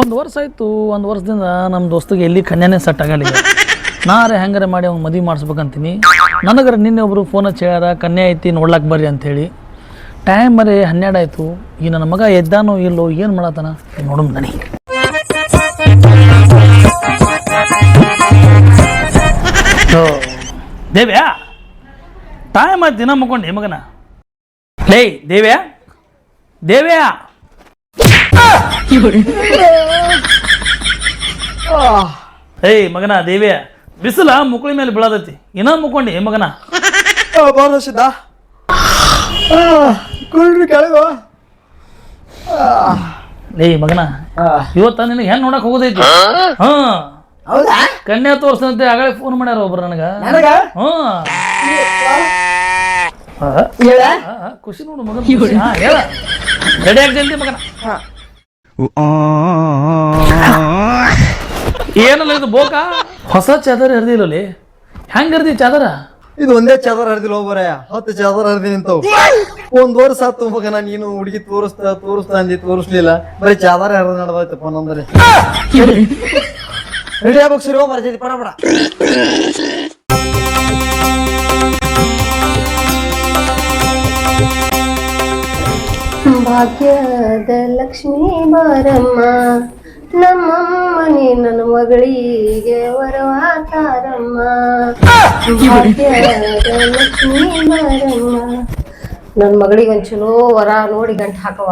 ಒಂದು ವರ್ಷ ಆಯಿತು, ಒಂದು ವರ್ಷದಿಂದ ನಮ್ಮ ದೋಸ್ತಿಗೆ ಎಲ್ಲಿ ಕನ್ಯಾನೇ ಸೆಟ್ ಆಗಲ್ಲ ಈಗ. ನಾರೇ ಹೆಂಗಾರೆ ಮಾಡಿ ಅವ್ನು ಮದುವೆ ಮಾಡಿಸ್ಬೇಕಂತೀನಿ. ನನಗರ ನಿನ್ನೆ ಒಬ್ಬರು ಫೋನ್ ಹಚ್ಚಿ ಹೇಳ್ಯಾರ, ಕನ್ಯಾ ಐತಿ, ನೋಡ್ಲಾಕ್ ಬರ್ರಿ ಅಂಥೇಳಿ ಟೈಮ್ ಬರೀ ಹನ್ನೆರಡು ಆಯಿತು. ಈ ನನ್ನ ಮಗ ಎದ್ದಾನೋ ಇಲ್ಲೋ, ಏನು ಮಾಡತ್ತಾನ ನೋಡಮ್ ನನಿ ದೇವ್ಯಾ ಟೈಮ್ ಆಯ್ತು ದಿನ ಮುಕ್ಕೊಂಡೆ ಮಗನ. ಲೇ, ದೇವ್ಯಾ ದೇವ್ಯಾ. ಏಯ್ ಮಗನ ದೇವಿಯ. ಬಿಸಿಲ ಮುಕುಳಿ ಮೇಲೆ ಬೀಳದೈತಿ ಇನ್ನ ಮುಕ್ಕೊಂಡಿ ಮಗನ? ಬಾರ ಸಿದ್ಧ ಕುಳ್ರಿ ಕೆಳಗು. ಏಯ್ ಮಗನ ಇವತ್ತ ನಿನಗೆ ಹೆಣ್ಣು ನೋಡಕ್ ಹೋಗೋದೈತಿ. ಹಾ. ಹೌದಾ? ಕನ್ಯಾ ತೋರ್ಸಂತೆ ಆಗಲೇ ಫೋನ್ ಮಾಡ್ಯಾರ ಒಬ್ರು ನನಗ. ನನಗ? ಹ್ಮ್ ಆ, ಹೇಳ? ಆ, ಆ, ಖುಷಿ ನೋಡು ಮಗನ ಹೇಳ. ರೆಡಿ ಆಗಿ ಜಲ್ದಿ ಮಗನ? ಏನಲ್ಲ ಇದು ಬೋಕ? ಹೊಸ ಚಾದರ್ ಹರಿದಿಲ್ಲಲ್ಲಿ ಹೆಂಗ್ ಹರಿದಿ ಚಾದರ? ಇದು ಒಂದೇ ಚಾದರ್ ಹರಿದಿಲ್ಲ ಹೋಗ್ಬರ ಹತ್ತು ಚಾದರ್ ಹರಿದಿ ನಿಂತವು. ಒಂದ್ ವರ್ಷ ಆತು ನಾನು ನೀನು ಹುಡುಗಿ ತೋರಿಸ್ತಾ ತೋರಿಸ್ತಾ ಅಂದಿ ತೋರಿಸ್ಲಿಲ್ಲ. ಬರೀ ಚಾದರ ಹರಿದ ನಡ್ದಾಯ್ತಪ್ಪ ನಂದ್ರೆ ರೆಡಿ ಆಗ್ಬೇಕು ಸರಿ ಹೋಗ್ ಬರ್ತಿದ್ದಿ ಪಡ ಪಡ. ಬಾರಮ್ಮ ನಮ್ಮಮ್ಮನೇ ನನ್ನ ಮಗಳಿಗೆ ಭಾಗ್ಯದ ಲಕ್ಷ್ಮೀ ಬಾರಮ್ಮ ನನ್ನ ಮಗಳಿಗೆ ಒಂದು ಚಲೋ ವರ ನೋಡಿ ಗಂಟು ಹಾಕವ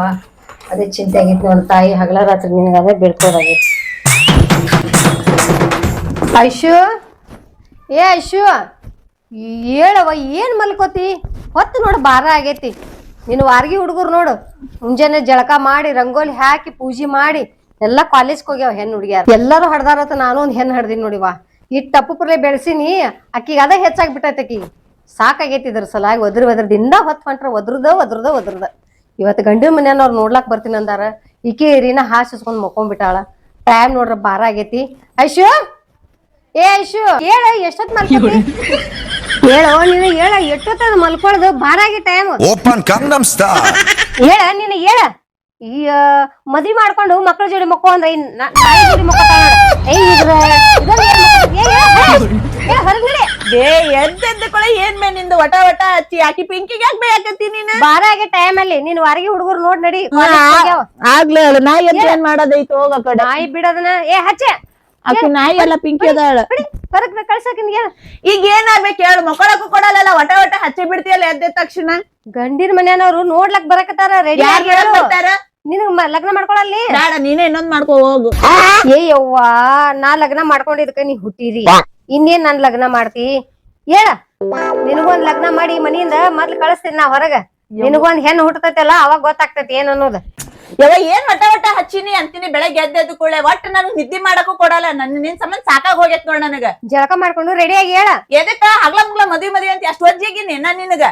ಅದೇ ಚಿಂತೆ ಆಗಿತ್ತು ನೋಡ ತಾಯಿ, ಹಗಲ ರಾತ್ರಿ ನಿನಗೆ ಅದೇ ಬೀಳ್ಕೋದಾಗೈತಿ ಐಶು, ಏ ಐಶು ಹೇಳವ ಏನ್ ಮಲ್ಕೋತಿ? ಹೊತ್ತು ನೋಡಿ ಬಾರ ಆಗೈತಿ. ನೀನು ವಾರ್ಗಿ ಹುಡುಗರು ನೋಡು. ಮುಂಜಾನೆ ಜಳಕ ಮಾಡಿ, ರಂಗೋಲಿ ಹಾಕಿ ಪೂಜೆ ಮಾಡಿ, ಎಲ್ಲ ಕಾಲೇಜ್ಗೆ ಹೋಗ್ಯಾವ ಹೆಣ್ಣು ಹುಡುಗಿಯಾರ. ಎಲ್ಲರೂ ಹಡ್ದಾರತ್ತ ನಾನು ಒಂದ್ ಹೆಣ್ಣು ಹಡ್ದಿನಿ ನೋಡಿವಾ ತಪ್ಪು ಪುರ್ಲೆ ಬೆಳೆಸಿನಿ ಅಕ್ಕಿಗೆ ಅದೇ ಹೆಚ್ಚಾಗಿ ಬಿಟ್ಟೈತೆ ಅಕ್ಕಿ. ಸಾಕಾಗೈತಿ ಇದ್ರ ಸಲಾಗಿ ಒದ್ರ ಒದ್ರದಿಂದ ಹೊತ್ ಹೊಂಟ್ರ, ಒದ್ರದ ಒದ್ರದ ಒದ್ರದ. ಇವತ್ತು ಗಂಡಿನ ಮನೆಯವ್ರು ನೋಡ್ಲಾಕ್ ಬರ್ತೀನಿ ಅಂದಾರ. ಈಕೆ ಏರಿನ ಹಾಸಿಸ್ಕೊಂಡ್ ಮಕ್ಕೊಂಡ್ಬಿಟ್ಟಾಳ ಟೈಮ್ ನೋಡ್ರ ಬಾರ ಆಗೈತಿ. ಐಶು! ಏ ಐಶು! ಹೇಳ ಎಷ್ಟೊತ್ ಮಲ್ಕೋತಿ ಹೇಳ ಹೇಳ ಮಲ್ಕೊಳ್ಳೋದು? ಬಾರಾಗಿ ಟೈಮ್ ಓಪನ್ ಹೇಳ ಹೇಳ. ಮದ್ವಿ ಮಾಡ್ಕೊಂಡು ಮಕ್ಕಳ ಜೋಡಿ ಮಕ್ಕಳು ಅಂದ್ರೆ ಏ ಎದ್ದ ಏನ್ ಮೇ ನಿಂದು ಹಚ್ಚಿ ಆಕಿ ನೀನು? ಟೈಮ್ ಅಲ್ಲಿ ನೀನ್ ಹುಡುಗರು ನೋಡ್ ನಡಿ ಆಗ್ಲೇ ಏನ್ ಮಾಡೋದೈತು ನಾಯಿ ಬಿಡೋದನ್ನ ಏ ಹಚ್ಚೆ. ಆಕಿ ನಾಯಿ ಎಲ್ಲ ಪಿಂಕಿ ಅದಾಳ. ಹೊರಗ್ ಕಳ್ಸಕ್ ಹೇಳ ಈಗ ಏನಾಗ್ಬೇಕು ಹೇಳು ಮಕ್ಕಳಕ್ಕೂ ಕೊಡಲ್ಲ ವಟಾ ವಟ ಹಚ್ಚಿ ಬಿಡ್ತೀಯಲ್ಲ ಎದ್ದ ತಕ್ಷಣ? ಗಂಡಿನ ಮನೆಯವರು ನೋಡ್ಲಕ್ ಬರಕತ್ತಾರ ರೆಡಿ ಬರ್ತಾರ ನಿನಗ್ ಮ- ಲಗ್ನ ಮಾಡ್ಕೊಳಲ್ಲಿ? ಬೇಡ ನೀನೇ ಇನ್ನೊಂದ್ ಮಾಡ್ಕೋ ಹೋಗು. ಏ ಯವ್ವ ನಾ ಲಗ್ನ ಮಾಡ್ಕೊಂಡಿದ್ಕ ನೀ ಹುಟ್ಟಿರಿ. ಇನ್ನೇನ್ ನಾನ್ ಲಗ್ನ ಮಾಡ್ತಿ? ಹೇಳ. ನಿನಗೊಂದ್ ಲಗ್ನ ಮಾಡಿ ಮನಿಯಿಂದ ಮೊದ್ಲು ಕಳಿಸ್ತೀನಿ ನಾ ಹೊರಗ. ನಿನಗೊಂದ್ ಹೆಣ್ಣು ಹುಟ್ಟತೈತಲ್ಲ ಅವಾಗ ಗೊತ್ತಾಗ್ತೈತಿ ಏನ್ ಅನ್ನೋದು. ಯವ ಏನ್ ಒಟ್ಟ ಒಟ್ಟ ಹಚ್ಚಿನಿ ಅಂತೀನಿ ಬೆಳಗ್ಗೆ ಎದ್ದು ಕೂಡಲೇ ಒಟ್ಟು ನನಗ್ ನಿದ್ದೆ ಮಾಡಕ್ಕೂ ಕೊಡಲ್ಲ ನನ್ನ ನಿನ್ ಸಂಬಂಧ ಸಾಕಾಗ ಹೋಗೈತ್ ನೋಡ್ ನನಗ. ಜಳಕ ಮಾಡ್ಕೊಂಡು ರೆಡಿ ಆಗಿ ಹೇಳ. ಎದಕ್ಕ? ಹಗ್ಲ ಮುಗ್ಲ ಮದ್ವಿ ಮದ್ವಿ ಅಂತ ಅಷ್ಟು ಒಜ್ಜಿಗಿನಿ ನಾನ್ ನಿನಗ.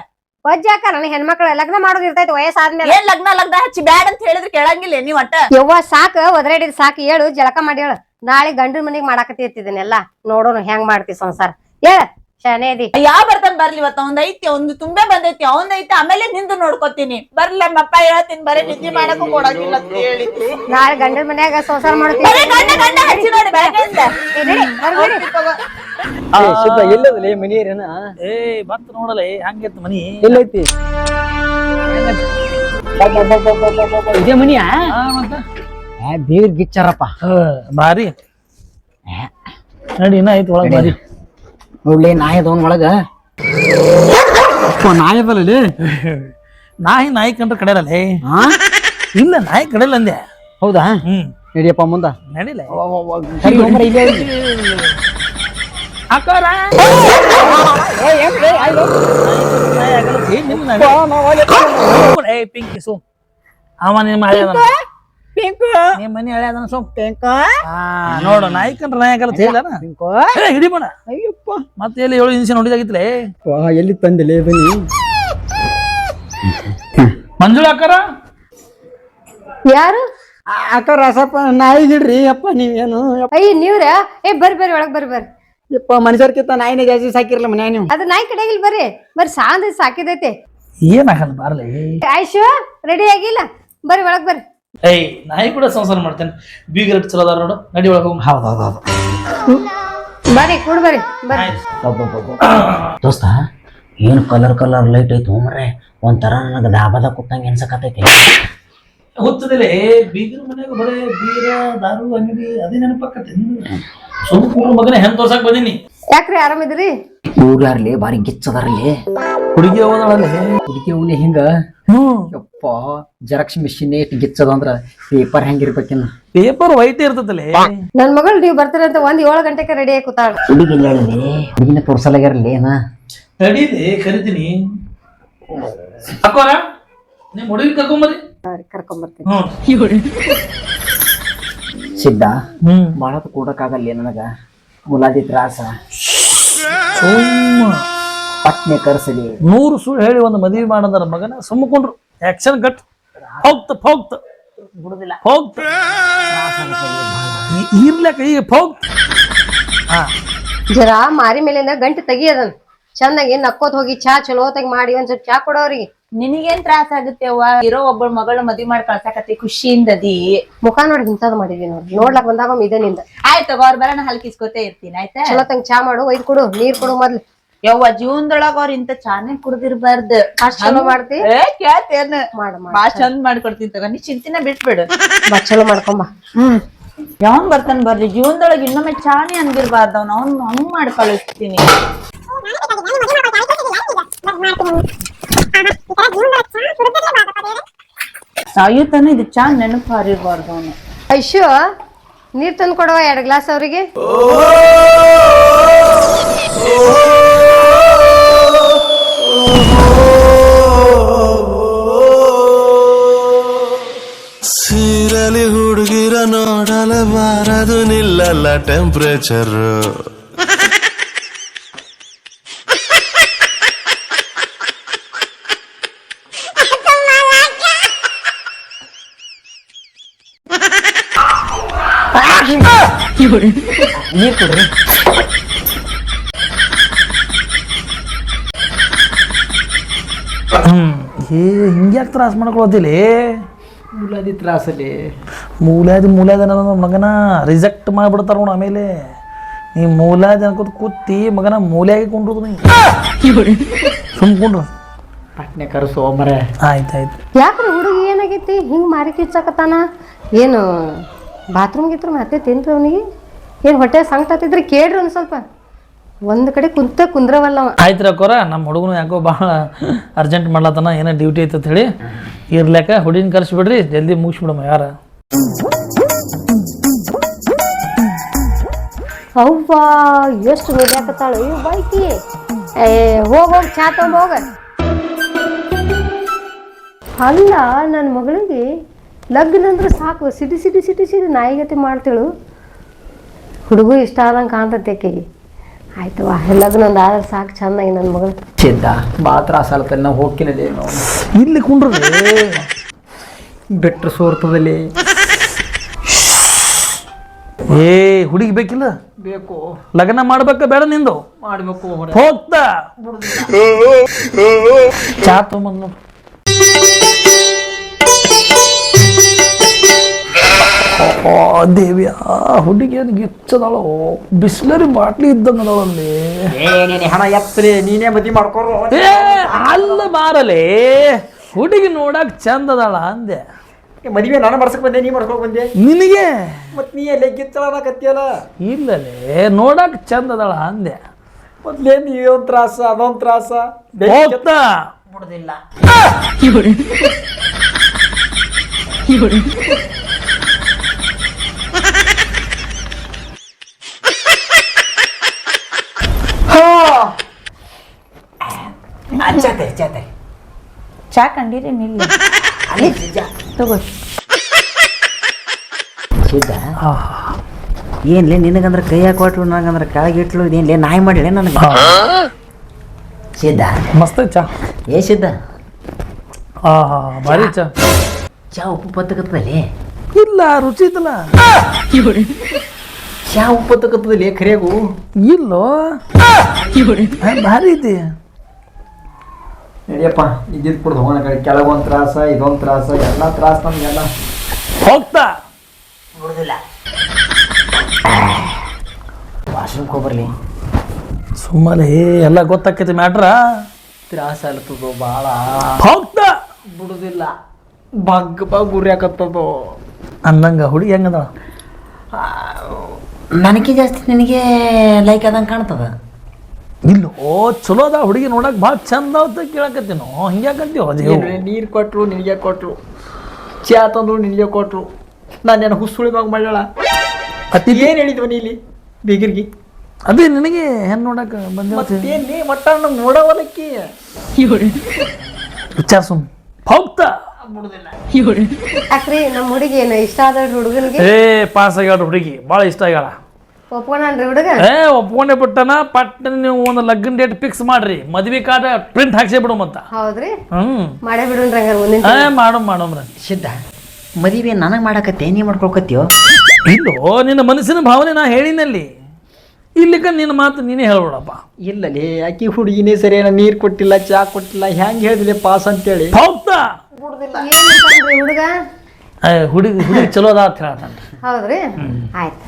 ವಜ್ಜಾಕ ನನ್ನ ಹೆಣ್ಮಕ್ಳ ಲಗ್ನ ಮಾಡೋದ್ ಇರ್ತೈತಿ ವಯಸ್ಸಾದ್ಮೇಲೆ. ಏನ್ ಲಗ್ನ ಲಗ್ನ ಹಚ್ಚಿ ಬ್ಯಾಡ್ ಅಂತ ಹೇಳಿದ್ರೆ ಕೇಳಂಗಿಲ್ಲ ನೀವ್ ಒಟ್ಟ? ಯವ್ವ ಸಾಕ ಒದರಾಡಿದ್ ಸಾಕು ಹೇಳು ಜಳಕ ಮಾಡಿ ಹೇಳು. ನಾಳೆ ಗಂಡನ ಮನಿಗ್ ಮಾಡಾಕತ್ತಿರ್ತಿದನೆಲ್ಲ ನೋಡೋಣ ಹೆಂಗ್ ಮಾಡ್ತಿ ಸಂಸಾರ. ಹೇಳ. ಶಾನೆ ಅದಿ. ಯಾವ ಬರ್ತಾನ ಬರ್ಲಿ ಇವತ್ತ? ಒಂದ್ ಐತಿ ಒಂದು ತುಂಬೆ ಬಂದೈತಿ ಅವಂದ್ ಐತಿ ಆಮೇಲೆ ನಿಂದು ನೋಡ್ಕೊತೀನಿ. ಬರ್ಲಮ್ಮಪ್ಪ ಹೇಳ್ತೀನಿ ಬರೀ ನಿದ್ದೆ ಮಾಡಕ್ಕೂ ಕೊಡಂಗಿಲ್ಲ ಅಂತ ಹೇಳಿ. ನಾಳೆ ಗಂಡನ ಮನ್ಯಾಗ ಸಂಸಾರ ಮಾಡ್ತೀನಿ. ಬರೀ ಗಂಡ ಗಂಡ ಹಚ್ಚಿ ನೋಡಿ ಬೆಳಗ್ಗೆಯಿಂದ ಸಿದ್ಧ ಎಲ್ಲದಲ್ಲ ಮನಿ ಏನ ಏ ನೋಡಲ್ಲ ಹೆಂಗೈತ್ ಮನಿ? ಎಲ್ಲೈತಿ? ಇದೇ ಮನಿಯಾ? ಆ, ಮತ್ತ? ಬೀರ್ ಗಿಚ್ಚಾರಪ್ಪ. ಬಾರಿ. ನಡಿ ಇನ್ನ ಐತಿ ಒಳಗ್ ಬಾರಿ. ನೋಡ್ಲಿ ನಾಯಿ ಅದವನ್ ಒಳಗ ನಾಯಿ ಅದಲ್ಲ ನಾಯಿ ನಾಯಿ ಕಂಡ್ರೆ ಕಡೆಯಲ್ಲ ಇಲ್ಲ ನಾಯಿ ಕಡೆಯಲ್ಲ ಅಂದೆ ಹೌದಾ ಹ್ಮ್ ನಡಿಯಪ್ಪ ಮುಂದ ನಡಿಲ್ಲ ಅಕ್ಕಾರ ಏ ಅವ ನಿಮ್ಮ ಹಳೆ ನಿಮ್ಮ ಮನಿ ಹಳೆ ಅದನ್ನ ಹಾ ನೋಡು ನಾಯಿ ಕಂಡ್ರೆ ನಾಯಿ ಆಗಲ್ಲ ಹೇಳಿದಾನ ಏ ಹಿಡಿಬೋಣ ಅಯ್ಯಪ್ಪ. ಮತ್ತೆ ಎಲ್ಲಿ ಏಳು ನಿಮಿಷ ನೋಡಿದಾಗಿತ್ತಲೇ? ಎಲ್ಲಿ ತಂದಿಲ್ಲ ಬನ್ನಿ. ಮಂಜುಳ ಅಕ್ಕರ? ಯಾರು? ಅಕ್ಕ ರಸಪ್ಪ ನಾಯಿ ಹಿಡ್ರಿ ಅಪ್ಪ ನೀವೇನು? ಅಯ್ಯ ನೀವ್ರ? ಏ ಬರ್ರಿ ಬರ್ರಿ ಒಳಗ್ ಬರ್ರಿ ಬರ್ರಿ. ಯಪ್ಪ ಮನುಷ್ಯರ್ಕಿಂತ ನಾಯಿನೇ ಜಾಸ್ತಿ ಸಾಕಿರ್ಲ ಮನ್ಯಾಗ ನೀವು? ಅದು ನಾಯಿ ಕಡೆಗಿಲ್ ಬರ್ರಿ. ಬರ್ರಿ ಸಾಂದ್ ಸಾಕಿದೈತೆ. ಏನಾಗಲ್ಲ ಬಾರ್ಲಿ? ಆಯ್ಶು ರೆಡಿ ಆಗಿಲ್ಲ? ಬರ್ರಿ ಒಳಗ್ ಬರ್ರಿ. ಏಯ್ ನಾಯಿ ಕೂಡ ಸಂಸಾರ ಮಾಡ್ತೇನೆ. ಬೀಗರ ಚಲೋ ಅದಾರ ನೋಡು. ನಡಿ ಒಳಗೆ ಹೋಗಿ. ಹೌದು ಹೌದು ಹೌದು ಬರ್ರಿ ಕೂಡ್ ಬರ್ರಿ ಬರ್ರಿ. ದೋಸ್ತ ಏನು ಕಲರ್ ಕಲರ್ ಲೈಟ್ ಐತೆ ಹೋಮ್ರೆ ಒಂಥರ ನನಗೆ ದಾಬಾದ ಕುಟ್ಟಂಗೆ ಅನ್ಸಕತ್ತೈತಿ ಗೊತ್ತದಿಲ್ಲ. ಬೀಗರ ಮನೆಗೆ ಬರೇ ಬೀರ ದಾರು ಅಂಗಡಿ ಅದೇ ನೆನಪಾಕತ್ತೆ. ಸುಮ್ಮ ಕೂರು ಮಗನೇ ಹೆಂಗ್ ತೋರ್ಸಕ್ ಬಂದೀನಿ. ಯಾಕ್ರಿ ಆರಾಮಿದ್ರಿ ಇವ್ರು ಯಾರ್ಲಿ ಬಾರಿ ಗಿಚ್ಚದಾರಲ್ಲಿ ಹುಡುಗಿ ಹೋದಳಲ್ಲ ಹುಡುಗಿ ಅವನಿ ಹಿಂಗ. ಯಪ್ಪ ಜೆರಾಕ್ಸ್ ಮಿಷಿನ್ ಏಟ್ ಗಿಚ್ಚದ ಅಂದ್ರ ಪೇಪರ್ ಹೆಂಗಿರ್ಬೇಕಿನ್ನ ಪೇಪರ್ ವೈಟ್ ಇರ್ತದಲ್ಲಿ. ನನ್ ಮಗಳು ನೀವ್ ಬರ್ತೀರ ಅಂತ ಒಂದ್ ಏಳು ಗಂಟೆಗೆ ರೆಡಿ ಆಗಿ ಕೂತಾಳ. ಹುಡುಗಿ ಇಲ್ಲ ಹೇಳಿ ಹುಡುಗಿನ ತೋರ್ಸಲಾಗ್ಯಾರಲ್ಲಿ ಏನ? ತಡೀಲಿ ಕರಿತೀನಿ. ಅಕ್ಕೋರ ನಿಮ್ ಹುಡುಗಿ ಕರ್ಕೊಂಬರಿ ಸಿದ್ಧ? ಮಾಡತ್ ಕೂಡಕ್ಕಾಗಲ್ಲ ನನಗ ಮುಲಾದಿ ತ್ರಾಸ. ಪತ್ನಿ ಕರ್ಸಲಿ. ನೂರು ಸುಳ್ಳು ಹೇಳಿ ಒಂದು ಮದುವೆ ಮಾಡಂದ್ರ ಮಗನ ಸುಮ್ಮಕೊಂಡ್ರು. ಆಕ್ಷನ್ ಗಟ್ ಹೋಗ್ತ ಹೋಗ್ತ ಹೋಗ್ತ ಇರ್ಲಕ ಇರ್ಲಕ್ಕ ಈಗ ಹೋಗ್ತ ಹಾ. ಜರಾ ಮಾರಿ ಮೇಲಿಂದ ಗಂಟೆ ತೆಗಿ ಚೆನ್ನಾಗಿ ಚಂದಾಗಿ ನಕ್ಕೋತ್ ಹೋಗಿ ಚಾ ಚಲೋತಾಗಿ ಮಾಡಿ ಒಂದ್ ಸ್ವಲ್ಪ ಚಾ ಕೊಡೋರಿಗೆ ನಿನಗೇನ್ ತ್ರಾಸ ಆಗುತ್ತೆ ಅವ್ವ? ಇರೋ ಒಬ್ಬಳ ಮಗಳ ಮದ್ವಿ ಮಾಡಿ ಕಳ್ಸಾಕತ್ತಿ ಖುಷಿಯಿಂದದಿ ಮುಖ ನೋಡಿ ಇಂಥದ್ ಮಾಡಿದ್ವಿ ನೋಡಿ. ನೋಡ್ಲಕ್ ಬಂದಾಗ ಇದೆ ನಿಂದ ಆಯ್ತು ಅವ್ರ ಬರೋಣ ಹಲ್ಕಿಸ್ಕೊತೇ ಇರ್ತೀನಿ ಆಯ್ತಾ? ಚಲೋತಂಗ್ ಚಾ ಮಾಡು ಒಯ್ದು ಕೊಡು ನೀರ್ ಕೊಡು ಮೊದ್ಲು. ಯವ್ವ ಜೀವನದೊಳಗ ಅವ್ರ ಇಂತ ಚಾನೆ ಕುಡ್ದಿರ್ಬಾರ್ದು. ಅಷ್ಟ್ ಚಲೋ ಮಾಡ್ತಿ? ಏ ಕೇಳ್ತೇನ. ಮಾಡು ಮಾಡು. ಬಾ ಚಂದ್ ಮಾಡ್ಕೊಡ್ತೀನಿ ತಗೋ ನೀ ಚಿಂತಿನ ಬಿಟ್ಬಿಡು. ಬಾ ಚಲೋ ಮಾಡ್ಕೊಂಬ ಹ್ಮ್. ಯಾವನ್ ಬರ್ತಾನ ಬರ್ರಿ ಜೀವನದೊಳಗ ಇನ್ನೊಮ್ಮೆ ಚಾನೆ ಅಂದಿರ್ಬಾರ್ದು ಅವ್ನ ಅವ್ನ್ ಹಂಗ್ ಮಾಡಿ ಕಳಿಸ್ತೀನಿ ಸಾಯುತ್ತಾನೆ ಇದು ಚಾ ನೆನಪು ಹರಿಬಾರ್ದು ಅವನು. ಐಶು ನೀರ್ ತಂದು ಕೊಡುವ ಎರಡ್ ಗ್ಲಾಸ್ ಅವರಿಗೆ. ಸೀರಲಿ ಹುಡುಗಿರ ನೋಡಲಬಾರದು ನಿಲ್ಲಲ್ಲ ಟೆಂಪ್ರೇಚರ್ ನೀರ್ ಕೊಡ್ರಿ ಹ್ಮ್. ಏ ಹಿಂಗ್ಯಾಕೆ ತ್ರಾಸ ಮಾಡ್ಕೊಳತಿಲಿ ಮೂಲಾದಿ ತ್ರಾಸಲಿ ಮೂಲಾದಿ ಮೂಲಾದಿ ಅನ್ನೋದು ಮಗನ ರಿಜೆಕ್ಟ್ ಮಾಡಿಬಿಡ್ತಾರ ನೋಡು ಆಮೇಲೆ. ನೀ ಮೂಲಾದಿ ಅನ್ಕೋತ ಕೂತಿ ಮಗನ ಮೂಲ್ಯಾಗಿ ಕೊಂಡ್ರು ನೀ. ಸುಮ್ಕೊಂಡ್ರು ಪಟ್ನೆ ಕರ್ಸು ಮರೆ. ಆಯ್ತಾಯ್ತು ಯಾಕ್ರಿ ಹುಡುಗಿ ಏನಾಗೈತಿ? ಹಿಂಗೆ ಮಾರಿ ಕಿಚ್ಚಾಕತ್ತಾನ? ಏನು ಬಾತ್ರೂಮ್ ಗಿತ್ರೂಮ್ ಹತ್ತೈತೇನ್ರಿ ಅವನಿಗೆ? ಏನ್ ಹೊಟ್ಟೆ ಸಂಕಟ ಹತ್ತಿದ್ರಿ ಕೇಳ್ರಿ ಒಂದ್ ಸ್ವಲ್ಪ. ಒಂದು ಕಡೆ ಕುಂತ ಕುಂದ್ರವಲ್ಲ ಅವ. ಆಯ್ತು ರಕ್ಕೋರ ನಮ್ಮ ಹುಡುಗನು ಯಾಕೋ ಭಾಳ ಅರ್ಜೆಂಟ್ ಮಾಡ್ಲತ್ತಾನ ಏನೋ ಡ್ಯೂಟಿ ಐತೆ ಅಂತ ಹೇಳಿ ಇರ್ಲಾಕ ಹುಡುಗಿನ ಕರ್ಸ್ಬಿಡ್ರಿ ಜಲ್ದಿ ಮುಗಿಸ್ಬಿಡಮ್ಮ ಯಾರ. ಅವ್ವ ಎಷ್ಟು ನೋಡ್ಯಾಕತ್ತಾಳ ಅಯ್ಯೋ ಬೈಕಿ ಏ ಹೋಗ್ ಹೋಗ್ ಚಾ ತಗೊಂಡ್ ಹೋಗ. ಅಲ್ಲ ನನ್ನ ಮಗಳಿಗೆ ಲಗ್ನ ಅಂದ್ರೆ ಸಾಕು ಸಿಟಿ ಸಿಟಿ ಸಿಟಿ ಸಿಟಿ ನಾಯಿಗತಿ ಮಾಡ್ತೇಳು. ಹುಡುಗು ಇಷ್ಟ ಆದಂಗೆ ಕಾಣ್ತೈತೆ ಆಯ್ತು ವಾ ಲಗ್ನ ಒಂದು ಆದ್ರೆ ಸಾಕು ಚಂದಾಗಿ ನನ್ನ ಮಗಳು. ಚಿದ್ದ ಭಾಳ ತ್ರಾಸ ಆಗ್ತದೆ ನಾವು ಹೋಗ್ಕಿನಲ್ಲಿ ಇಲ್ಲಿ ಕುಂಡ್ರಿ ಬೆಟ್ರ ಸೋರ್ತದಲ್ಲಿ. ಏ ಹುಡುಗಿ ಬೇಕಿಲ್ಲ? ಬೇಕು. ಲಗ್ನ ಮಾಡ್ಬೇಕ ಬೇಡ ನಿಂದು? ಮಾಡ್ಬೇಕು ಹೋಗ್ತಾ. ಚಾ ತೊಗೊಂಬಂದು ದೇವಿ ಆ ಹುಡುಗಿ ಏನು ಗಿಚ್ಚದಾಳು ಬಿಸ್ಲರಿ ಬಾಟ್ಲಿ ಇದ್ದಂಗ ಅದಾಳಲ್ಲಿ ಏ ಹಣ ಎತ್ತರಿ ನೀನೇ ಮದಿ ಮಾಡ್ಕೊರು ಏ ಅಲ್ಲ ಮಾರಲೆ ಹುಡುಗಿ ನೋಡಕ್ ಚಂದ ಅದಾಳ ಅಂದೆ ಮದುವೆ ನಾನು ಮಾಡ್ಸಕ್ ಬಂದೆ ನೀ ಮಾಡ್ಕೊಂಡು ಬಂದೆ. ನಿನಗೆ? ಮತ್ ನೀ ಎಲ್ಲ ಗಿಚ್ಚಳ ಕತ್ತಿಯಲ್ಲ ಇಲ್ಲಲೇ ನೋಡಕ್ ಚಂದ ಅದಾಳ ಅಂದೆ ಮೊದ್ಲೇನ್ ಒಂದು ತ್ರಾಸ ಅದೊಂದ್ ತ್ರಾಸ. ಹೋಗ್ತಾ. ಬಿಡುದಿಲ್ಲ ಚಾ ಕಂಡಿರಿ ನಿಲ್ಲ. ಅಲ್ಲಿ ತಗೋ. ಸಿದ್ಧ ಏನ್ಲೇ ನಿನಗಂದ್ರೆ ಕೈ ಹಾಕೊಟ್ಲು ನನಗಂದ್ರೆ ಕೆಳಗಿಟ್ಲು ಇದೇನ್ಲೇ ನಾಯಿ ಮಾಡಿಳೆ ನನಗೆ? ಸಿದ್ಧ ಮಸ್ತ್ ಚಾ. ಏ ಸಿದ್ಧ ಆಹಾ ಭಾರಿ ಚಾ. ಚಾ. ಉಪ್ಪು ಪತ್ತಕತ್ತದಲ್ಲಿ? ಇಲ್ಲ ರುಚಿ ಇತ್ತಲ್ಲ. ಚಾ ಉಪ್ಪು ಪತ್ತಕತ್ತದಲ್ಲಿ ಖರೇಗು? ಇಲ್ಲೋ. ಬಾರಿ ಭಾರಿ ಐತಿ. ನಡಿಯಪ್ಪ ಇದ್ದಿದ್ದು ಕುಡ್ದು ಹೋಗೋಣ ಕಡೆ ಕೆಲವೊಂದು ತ್ರಾಸ ಇದೊಂದು ತ್ರಾಸ ಎಲ್ಲ ತ್ರಾಸ ನಮಗೆಲ್ಲ ಹೋಗ್ತಾ. ಬಿಡುದಿಲ್ಲ ವಾಶ್ರೂಮ್ಗೆ ಹೋಗ್ಬರ್ಲಿ ಸುಮ್ಮನೆ ಎಲ್ಲ ಗೊತ್ತಾಕೈತಿ ಮ್ಯಾಟ್ರ. ತ್ರಾಸ ಆಗ್ತದೋ ಭಾಳ ಹೋಗ್ತಾ. ಬಿಡುದಿಲ್ಲ. ಬಗ್ ಬಗ್ ಉರಿಯಾಕತ್ತದೋ ಅಂದಂಗ ಹುಡುಗಿ ಹೆಂಗದ ನನಗೆ ಜಾಸ್ತಿ ನಿನಗೆ ಲೈಕ್ ಆದಂಗೆ ಕಾಣ್ತದ? ಇಲ್ಲ ಓ ಚಲೋ ಅದ ಹುಡುಗಿ ನೋಡಕ್ ಭಾಳ ಚಂದ ಅಂತ ಕೇಳಕತ್ತೀನೋ? ಹಿಂಗ್ಯಾಕಂತೀವೋ ನೀರು ಕೊಟ್ಟರು ನಿನಗೆ ಕೊಟ್ಟರು ಚಾ ತಂದ್ರು ನಿನಗೆ ಕೊಟ್ರು. ಹುಸುಳಿ ಹುಸುಳಿದಾಗ ಮಾಡ್ಯಾಳ? ಅತಿ ಏನು ಹೇಳಿದ್ವ ನೀ ಇಲ್ಲಿ ಅದು ಅದೇ ನಿನಗೆ ಹೆಣ್ಣು ನೋಡಕ್ ಬಂದ ನೀ ಮಟ್ಟ ನಮ್ಗೆ ನೋಡವಲಕ್ಕಿ ವಿಚಾರ ಸುಮ್ ಹೋಗ್ತಾ ಅಕ್ರಿ ನಮ್ಮ ಹುಡುಗಿ ಏನು ಇಷ್ಟ ಆದ ಹುಡುಗನಿಗೆ? ಏ ಪಾಸ್ ಆಗ್ಯಾಳ ಹುಡುಗಿ ಭಾಳ ಇಷ್ಟ ಆಗ್ಯಾಳ. ಒಪ್ಕೊಂಡ್ರಿ ಹುಡುಗ? ಏ ಒಪ್ಕೊಂಡೆ ಬಿಟ್ಟನ ಪಟ್ಟ ನೀವು ಒಂದು ಲಗ್ನ ಡೇಟ್ ಫಿಕ್ಸ್ ಮಾಡ್ರಿ. ಮದ್ವಿ ಕಾರ್ಡ್ ಪ್ರಿಂಟ್ ಹಾಕ್ಸೇ ಬಿಡು ಮತ್ತ. ಹೌದ್ರಿ? ಹ್ಮ್. ಮಾಡೇ ಬಿಡುನ್ರಿ ಹಂಗಾರ ಮುಂದಿನ ಏ ಮಾಡಮ್ ಮಾಡಮ್ರ ಸಿದ್ಧ ಮದುವೆ ನನಗೆ ಮಾಡಕತ್ತೆ ನೀ ಮಾಡ್ಕೊಳ್ಕತ್ತೀಯೋ ಇಲ್ಲೋ ನಿನ್ನ ಮನಸ್ಸಿನ ಭಾವನೆ ನಾ ಹೇಳಿನಲ್ಲಿ. ಇಲ್ಲಿಕ ನಿನ್ನ ಮಾತು ನೀನೇ ಹೇಳ್ಬಿಡಪ್ಪ. ಇಲ್ಲಲೇ ಆಕಿ ಹುಡುಗಿನೇ ಸರಿಯಾನ ನೀರು ಕೊಟ್ಟಿಲ್ಲ ಚಾ ಕೊಟ್ಟಿಲ್ಲ ಹೆಂಗೆ ಹೇಳಿದ್ರೆ ಪಾಸ್ ಅಂತೇಳಿ? ಹೋಗ್ತಾ ಏನ್ ಹುಡುಗ? ಹುಡುಗಿ ಹುಡುಗಿ ಚಲೋ ಅದ ಅಂತ ಹೇಳ್ತಾನೆ ಹೌದ್ರಿ? ಆಯ್ತು.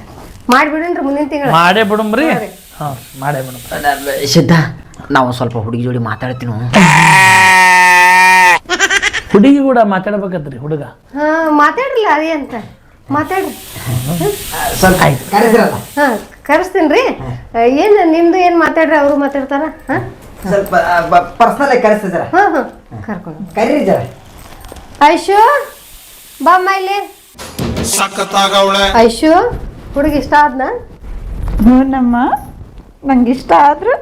ಮಾಡ್ಬಿಡುನ್ರಿ ಮುಂದಿನ ತಿಂಗಳ. ಮಾಡೇ ಬಿಡಮ್ರಿ ಹಾ ಮಾಡೇ ಬಿಡಮ್ ಸಿದ್ಧ ನಾವು ಸ್ವಲ್ಪ ಹುಡುಗಿ ಜೋಡಿ ಮಾತಾಡ್ತೀವಿ ಹುಡುಗಿ ಕೂಡ ಮಾತಾಡ್ಬೇಕತ್ರಿ ಹುಡುಗ. ಹಾ ಮಾತಾಡ್ರಲ್ಲ ಅದೇ ಅಂತ. ಮಾತಾಡ್ರಿ ಸ್ವಲ್ಪ ಆಯ್ತು. ಹಾ ಕರೆಸ್ತೀನ್ರಿ ಏನ್ ನಿಮ್ದು ಏನು ಮಾತಾಡ್ರಿ ಅವರು ಮಾತಾಡ್ತಾರ? ಹಾ? ಸ್ವಲ್ಪ ಪರ್ಸನಲ್ ಕರೆಸ್ತಿದ್ರ ಹಾ ಹಾ. ಕರ್ಕೊಂಡು ಕರೀರಿ ಜರ. ಐಶು ಬಾಮ್ಮ ಇಲ್ಲಿ. ಸಖತ್ತಾಗವಳೆ ಐಶು ಹುಡುಗ ಇಷ್ಟ ಆದ್ನ? ಹ್ಞೂನಮ್ಮ. ನಂಗೆ ಇಷ್ಟ ಆದ್ರು.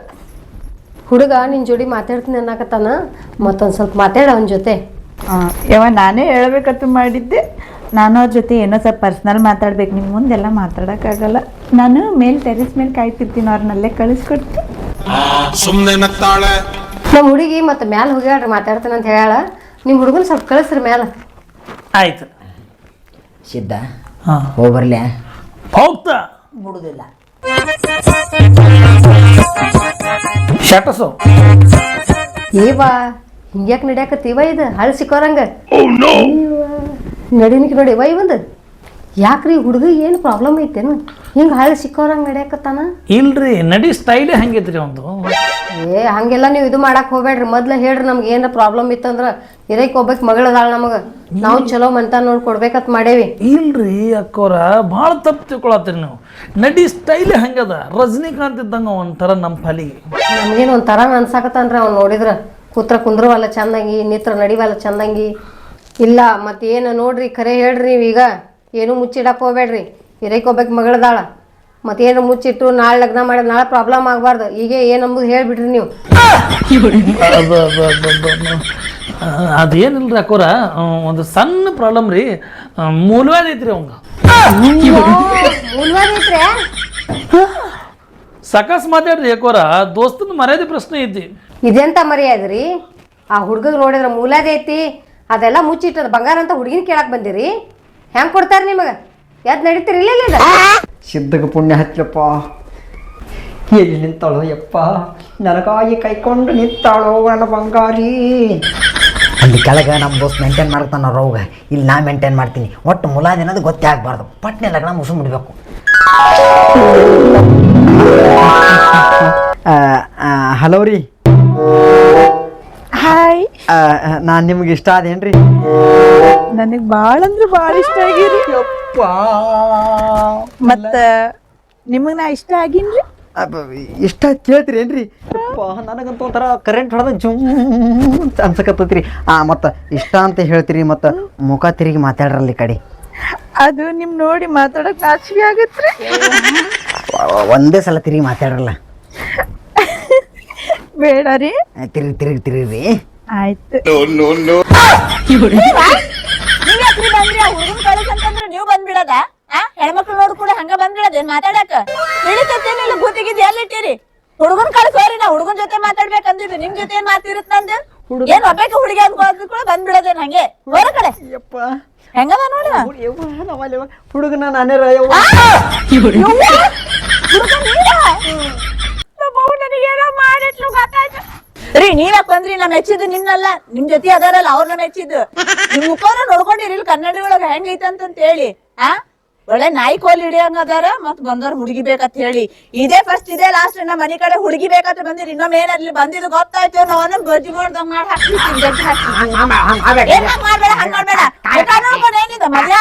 ಹುಡುಗ ನಿನ್ನ ಜೋಡಿ ಮಾತಾಡ್ತೀನಿ ಅನ್ನಕತ್ತಾನ? ಮತ್ತೊಂದು ಸ್ವಲ್ಪ ಮಾತಾಡ ಅವನ ಜೊತೆ. ಯಾವ ನಾನೇ ಹೇಳ್ಬೇಕಂತ ಮಾಡಿದ್ದೆ. ನಾನು ಅವ್ರ ಜೊತೆ ಏನೋ ಸ್ವಲ್ಪ ಪರ್ಸ್ನಲ್ ಮಾತಾಡ್ಬೇಕು. ನಿಮ್ಮ ಮುಂದೆಲ್ಲ ಮಾತಾಡೋಕ್ಕಾಗಲ್ಲ. ನಾನು ಮೇಲೆ ಟೆರೆಸ್ ಮೇಲೆ ಕಾಯ್ತಿರ್ತೀನಿ. ಅವ್ರನ್ನಲ್ಲೇ ಕಳಿಸ್ಕೊಡ್ತೀನಿ ಸುಮ್ನೆ ನಗ್ತಾಳೆ. ನಮ್ಮ ಹುಡುಗಿ ಮತ್ತೆ ಮ್ಯಾಲ ಹೋಗ್ಯಾಳ್ರಿ ಮಾತಾಡ್ತಾನೆ ಅಂತ ಹೇಳ ನಿಮ್ಮ ಹುಡುಗನ ಸ್ವಲ್ಪ ಕಳಿಸ್ರಿ ಮ್ಯಾಲ. ಆಯ್ತು. ಸಿದ್ಧ ಹಾಂ. ಹೋಗ್ಬರ್ಲೆ ಹೋಗ್ತಾ ಮುಡುದಿಲ್ಲ ಶಟಸು. ಏವಾ ಹಿಂಗ್ಯಾಕ್ ನಡ್ಯಾಕತ್ತೀವ ಇದು? ಹಳ್ ಸಿಕ್ಕೋರಂಗ. ನಡಿನಿಕ್ ನೋಡಿ ವೈ ಒಂದು? ಯಾಕ್ರಿ ಹುಡುಗ ಏನು ಪ್ರಾಬ್ಲಮ್ ಐತೇನು? ಹಿಂಗೆ ಹಳ್ಳಿ ಸಿಕ್ಕವ್ರಂಗೆ ನಡೆಯಕತ್ತಾನ? ಇಲ್ರಿ ನಡಿ ಸ್ಟೈಲೇ ಹಂಗೈತ್ರಿ ಒಂದು ಏ ಹಂಗೆಲ್ಲ ನೀವು ಇದು ಮಾಡಕ್ ಹೋಗ್ಬೇಡ್ರಿ. ಮೊದ್ಲ ಹೇಳ್ರಿ ನಮ್ಗೆ ಏನಾರ ಪ್ರಾಬ್ಲಮ್ ಇತ್ತಂದ್ರ ಇದಕ್ಕೆ ಒಬ್ಬಕ್ ಮಗಳದಾಳ ನಮಗೆ. ನಾವು ಚಲೋ ಮಂತ ನೋಡಿ ಕೊಡ್ಬೇಕತ್ ಮಾಡೇವಿ. ಇಲ್ರಿ ಅಕ್ಕೋರ ಭಾಳ ತಪ್ಪು ತಿಳ್ಕೊಳತ್ತೀರಿ ನೀವು. ನಡಿ ಸ್ಟೈಲ್ ಹಂಗದ. ರಜನಿಕಾಂತ್ ಇದ್ದಂಗ ಒಂಥರ ನಮ್ಮ ಫಲಿಗೆ ನಮ್ಗೇನು ಒಂಥರ ಅನ್ಸಾಕತ್ತಾನ್ರಿ ಅವ್ನು ನೋಡಿದ್ರ. ಕೂತ್ರ ಕುಂದ್ರವಲ್ಲ ಚಂದಂಗಿ ನಿತ್ರ ನಡಿವಲ್ಲ ಚಂದಂಗಿ. ಇಲ್ಲ ಮತ್ತೇನು ಏನು ನೋಡ್ರಿ ಖರೆ ಹೇಳ್ರಿ ನೀವೀಗ. ಏನು ಮುಚ್ಚಿಡಕ್ಕೆ ಹೋಗ್ಬೇಡ್ರಿ. ಹಿರೇಕ್ ಹೋಗ್ಬೇಕು ಮಗಳದಾಳ. ಮತ್ತೆ ಏನು ಮುಚ್ಚಿಟ್ಟು ನಾಳೆ ಲಗ್ನ ಮಾಡಿ ನಾಳೆ ಪ್ರಾಬ್ಲಮ್ ಆಗಬಾರ್ದು. ಈಗ ಏನಂಬುದು ಹೇಳ್ಬಿಡ್ರಿ ನೀವು. ಅದೇನಿಲ್ರಿ ಅಕ್ಕೋರ? ಒಂದು ಸಣ್ಣ ಪ್ರಾಬ್ಲಮ್ ರೀ. ಮೂಲವೇ ಮೂಲವಾದ ಐತ್ರಿ ಅವಂಗ. ಮೂಲವಾದ? ಸಾಕಷ್ಟು ಮಾತಾಡ್ರಿ ಅಕ್ಕೋರ. ದೋಸ್ತನ ಮರ್ಯಾದೆ ಪ್ರಶ್ನೆ ಐತಿ. ಇದೆಂತ ಮರ್ಯಾದ್ರಿ ಆ ಹುಡ್ಗಗ್ ನೋಡಿದ್ರೆ ಮೂಲದೇ ಐತಿ. ಅದೆಲ್ಲ ಮುಚ್ಚಿಟ್ಟದ ಬಂಗಾರ ಅಂತ ಹುಡುಗಿನ ಕೇಳಕ್ ಬಂದಿರಿ. ಹೆಂಗ್ ಕೊಡ್ತಾರ ನಿಮಗ? ಯಾತ್ ನಡೀತೀರಿ ಇಲ್ಲ ಇಲ್ಲ ಸಿದ್ಧಗ ಪುಣ್ಯ ಹಚ್ಚಪ್ಪ. ಎಲ್ಲಿ ನಿಂತಾಳೋ ಯಪ್ಪ. ನನಗಾಗಿ ಕೈಕೊಂಡು ನಿಂತಾಳೋ ನನ್ನ ಬಂಗಾರಿ. ಅಲ್ಲಿ ಕೆಳಗೆ ನಮ್ಮ ದೋಸ್ತ್ ಮೇಂಟೈನ್ ಮಾಡ್ತಾನ ರೋಗ. ಇಲ್ಲಿ ನಾ ಮೇಂಟೈನ್ ಮಾಡ್ತೀನಿ. ಒಟ್ಟು ಮುಲಾದಿ ಅನ್ನೋದು ಗೊತ್ತೇ ಆಗ್ಬಾರ್ದು. ಪಟ್ನೆ ಲಗ್ನ ಮುಸು ಮುಡಿಬೇಕು ಹಲೋ ರೀ. ಹಾಯ್ ನಾನು ನಿಮ್ಗೆ ಇಷ್ಟ ಅದೇನ್ರಿ ನನಗೆ ಭಾಳ ಅಂದ್ರೆ ಭಾಳ ಇಷ್ಟ ಆಗಿರಿ. ಯಪ್ಪ. ಮತ್ತ ನಿಮಗೆ ನಾ ಇಷ್ಟ ಆಗಿನ್ರಿ? ಅಬ್ಬ, ಇಷ್ಟ ಕೇಳ್ತೀರಿ ಏನ್ರಿ ಯಪ್ಪ ನನಗಂತೂ ಒಂಥರ ಕರೆಂಟ್ ಹೊಡೆದ ಜುಮ್ ಅಂತ ಅನ್ಸಕತ್ತೈತ್ರಿ. ಆ ಮತ್ತು ಇಷ್ಟ ಅಂತ ಹೇಳ್ತೀರಿ ಮತ್ತು ಮುಖ ತಿರುಗಿ ಮಾತಾಡ್ರಲ್ಲಿ ಕಡೆ. ಅದು ನಿಮ್ ನೋಡಿ ಮಾತಾಡಕ್ ನಾಚಿಕೆ ಆಗತ್ರಿ. ಒ- ಒಂದೇ ಸಲ ತಿರುಗಿ ಮಾತಾಡ್ರಲ್ಲ. ಬೇಡ ರೀ. ತಿರುಗಿ ತಿರುಗಿ ತಿರುಗಿ. ಆಯ್ತು. ನೀವು ಬಂದ್ಬಿಡದ? ಆ ಹೆಣ್ಮಕ್ಳು ನೋಡ್ ಕೂಡ ಹಂಗ ಬಂದ್ಬಿಡದ ಮಾತಾಡಕ ತಿಳಿತೇನಿಲ್ಲ ಬೂತಿಗಿದ್ ಎಲ್ಲಿಟ್ಟಿರಿ ಹುಡುಗನ್ ಕಳ್ಸೋರಿ ನಾ ಹುಡುಗನ್ ಜೊತೆ ಮಾತಾಡ್ಬೇಕಂದಿದ್ದು ನಿಮ್ ಜೊತೆ ಏನ್ ಮಾತಿರುತ್ತ ನಂದು? ಏನ್ ಒಬ್ಬ ಹುಡುಗಿ ಅಂದ್ಕೊಳ್ಳೋದ್ ಕೂಡ ಬಂದ್ಬಿಡೋದೇನ್ ಹಂಗೆ? ಹೊರ ಕಡೆ. ಯಪ್ಪ ಹೆಂಗದ ನೋಡಿ? ಹುಡುಗನ ನಾನೇ? ರ ನೀವ್ಯಾಕ್ ಬಂದ್ರಿ? ನಾ ಮೆಚ್ಚಿದ್ದು ನಿನ್ನಲ್ಲ. ನಿಮ್ ಜೊತೆ ಅದಾರಲ್ಲ ಅವ್ರನ್ನ ಮೆಚ್ಚಿದ್ದು. ನಿಮ್ ಮುಖನ ನೋಡ್ಕೊಂಡಿರಿ ಇಲ್ಲಿ ಕನ್ನಡಿ ಒಳಗ ಹೆಂಗೈತೆ ಅಂತ ಹೇಳಿ ಆ? ಒಳ್ಳೆ ನಾಯಿ ಕೋಲ್ ಹಿಡಿಯಂಗ ಅದಾರ ಮತ್ ಬಂದವ್ರ ಹುಡುಗಿ ಬೇಕಂತ ಹೇಳಿ. ಇದೇ ಫಸ್ಟ್ ಇದೇ ಲಾಸ್ಟ್ ನಮ್ಮ ಮನೆ ಕಡೆ ಹುಡುಗಿ ಬೇಕಂತ ಬಂದಿರಿ. ಇನ್ನೊಮ್ಮೆ ಏನಲ್ಲಿ ಬಂದಿದ್ದು ಗೊತ್ತಾಯ್ತು ನಾನು ಬಜ್ಜಿ ಮಾಡ್ದಂಗ್ ಮಾಡಿ ಮಾಡ್ಬೇಡ ಹಂಗ್ ಮಾಡ್ಬೇಡ. ಏನಿದೆ? ಮದ್ವೆ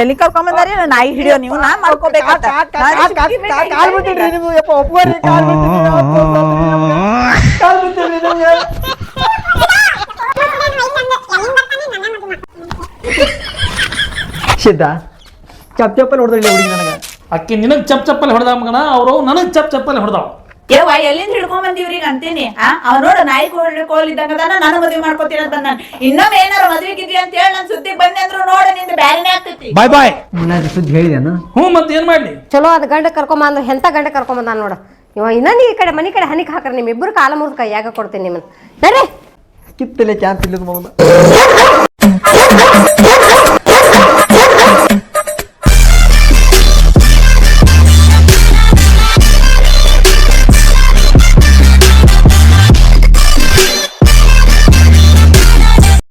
ಎಲ್ಲಿ ಕರ್ಕೊಂಬಂದಾರಿ ನಾಯಿ ಹಿಡಿಯೋ ನೀವು ನಾ ಮಾಡ್ಕೋಬೇಕಂತ ಕಾಲ್ ನೀವು ಯಪ್ಪ ಕಾಲ್ ಬಿಟ್ಟಿರಿ ಕಾಲ್ ಬಿಟ್ಟಿರಿ ನಿಮ್ಗೆ. ಸಿದ್ಧ? ಚಪ್ ಚಪ್ಪಲ್ಲಿ ಹೊಡೆದ್ರಿ ಹುಡುಗಿ ನನಗೆ. ಅಕ್ಕಿ ನಿನಗೆ ಚಪ್ ಚಪ್ಪಲ್ಲಿ ಹೊಡೆದ ಮಗನ ಅವರು ನನಗೆ ಚಪ್ ಚಪ್ಪಲ್ಲಿ ಹೊಡೆದಾವ. ಯವ್ವ ಎಲ್ಲಿಂದ ಹಿಡ್ಕೊಂಡ್ ಬಂದಿವ್ರಿ ಅಂತೀನಿ? ಆ ಅವ್ ನೋಡು ನಾಯಿ ಕೋಳಿ ಕೋಲ್ ಇದ್ದಂಗ ಅದಾನ ನಾನು ಮದ್ವೆ ಮಾಡ್ಕೋತೀನಿ ಅಂತ ನಾನು ಇನ್ನೊಮ್ಮೆ ಏನಾರ ಮದ್ವೆ ಗಿದ್ವಿ ಅಂತ ಹೇಳಿ ನನ್ ಸುದ್ದಿ ಬಂದೆ ಅಂದ್ರು ನೋಡ ನಿಂದ ಬ್ಯಾರೆನೇ ಆಗ್ತೈತಿ. ಬಾಯ್ ಬಾಯ್ ಸುದ್ದಿ ಹೇಳಿದೆ ಹ್ಞೂ ಮತ್ತೆ ಏನ್ ಮಾಡ್ಲಿ? ಚಲೋ ಅದ್ ಗಂಡ ಕರ್ಕೊಂಬಂದು ಎಂತ ಗಂಡ ಕರ್ಕೊಂಬಂದ ನೋಡ. ಇವ ಇನ್ನೊಂದು ಈ ಕಡೆ ಮನಿ ಕಡೆ ಹನಿಕ್ ನಿಮ್ ಇಬ್ರು ಕಾಲ ಮುರಿದು ಕೈಯಾಗ ಕೊಡ್ತೀನಿ ನಿಮ್ಮನ್ನ. ಕಿತ್ತಲೆ ಚಾನ್ಸ್ ಇಲ್ಲದ ಮಗನ.